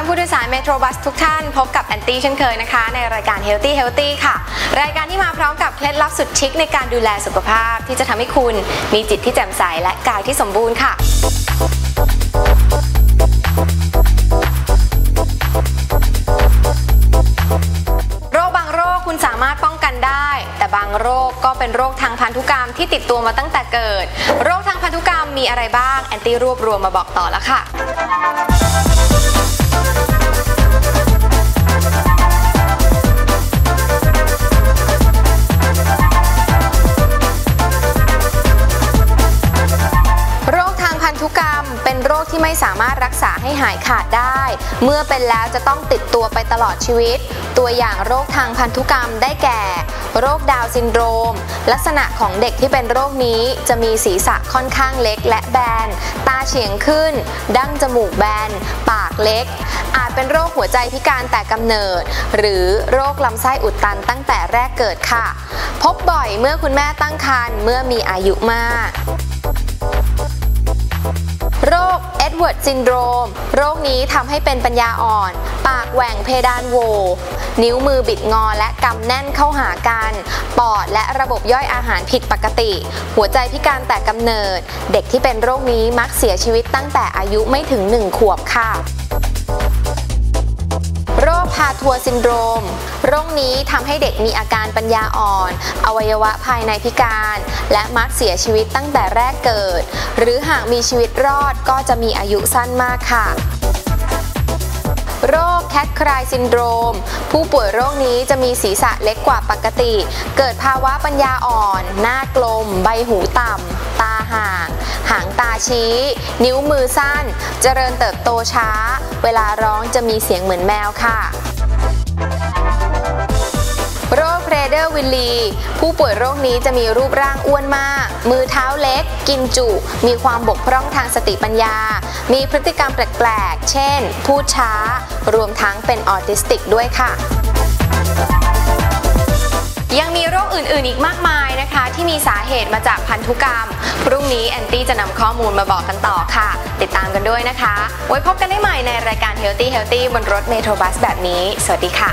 ท่านผู้โดยสารเมโทรบัสทุกท่านพบกับแอนตี้เช่นเคยนะคะ ในรายการ Healthy Healthy ค่ะ รายการที่มาพร้อมกับเคล็ดลับสุดชิคในการดูแลสุขภาพ ที่จะทำให้คุณมีจิตที่แจ่มใสและกายที่สมบูรณ์ค่ะโรคบางโรคคุณสามารถป้องกันได้ แต่บางโรคก็เป็นโรคทางพันธุกรรมที่ติดตัวมาตั้งแต่เกิด โรคทางพันธุกรรมมีอะไรบ้าง แอนตี้รวบรวมมาบอกต่อแล้วค่ะ โรคที่ไม่สามารถรักษาให้หายขาดได้ เมื่อเป็นแล้วจะต้องติดตัวไปตลอดชีวิต ตัวอย่างโรคทางพันธุกรรมได้แก่ โรคดาวซินโดรม ลักษณะของเด็กที่เป็นโรคนี้จะมีศีรษะค่อนข้างเล็กและแบน ตาเฉียงขึ้น ดั้งจมูกแบน ปากเล็ก อาจเป็นโรคหัวใจพิการแต่กำเนิด หรือโรคลำไส้อุดตันตั้งแต่แรกเกิดค่ะ พบบ่อยเมื่อคุณแม่ตั้งครรภ์เมื่อมีอายุมาก เวิร์ดซินโดรม โรคนี้ทำให้เป็นปัญญาอ่อน ปากแหว่งเพดานโว นิ้วมือบิดงอและกำแน่นเข้าหากัน ปอดและระบบย่อยอาหารผิดปกติ หัวใจพิการแต่กำเนิด เด็กที่เป็นโรคนี้มักเสียชีวิตตั้งแต่อายุไม่ถึง 1 ขวบค่ะ ทัวร์ซินโดรม โรคนี้ทำให้เด็กมีอาการปัญญาอ่อน อวัยวะภายในพิการ และมักเสียชีวิตตั้งแต่แรกเกิด หรือหากมีชีวิตรอดก็จะมีอายุสั้นมากค่ะโรคแคทครายซินโดรม ผู้ป่วยโรคนี้จะมีศีรษะเล็กกว่าปกติ เกิดภาวะปัญญาอ่อน หน้ากลม ใบหูต่ำ ตาห่าง หางตาชี้ นิ้วมือสั้น เจริญเติบโตช้า เวลาร้องจะมีเสียงเหมือนแมวค่ะ เพรเดอร์วิลลีผู้ป่วยโรคนี้จะมีรูปร่างอ้วนมาก มือเท้าเล็ก กินจุ มีความบกพร่องทางสติปัญญา มีพฤติกรรมแปลกๆ เช่น พูดช้า รวมทั้งเป็นออทิสติกด้วยค่ะยังมีโรคอื่น ๆ อีกมากมายนะคะ ที่มีสาเหตุมาจากพันธุกรรม พรุ่งนี้แอนตี้จะนำข้อมูลมาบอกกันต่อค่ะ ติดตามกันด้วยนะคะ ไว้พบกันได้ใหม่ในรายการ Healthy Healthy บนรถเมโทรบัสแบบนี้ สวัสดีค่ะ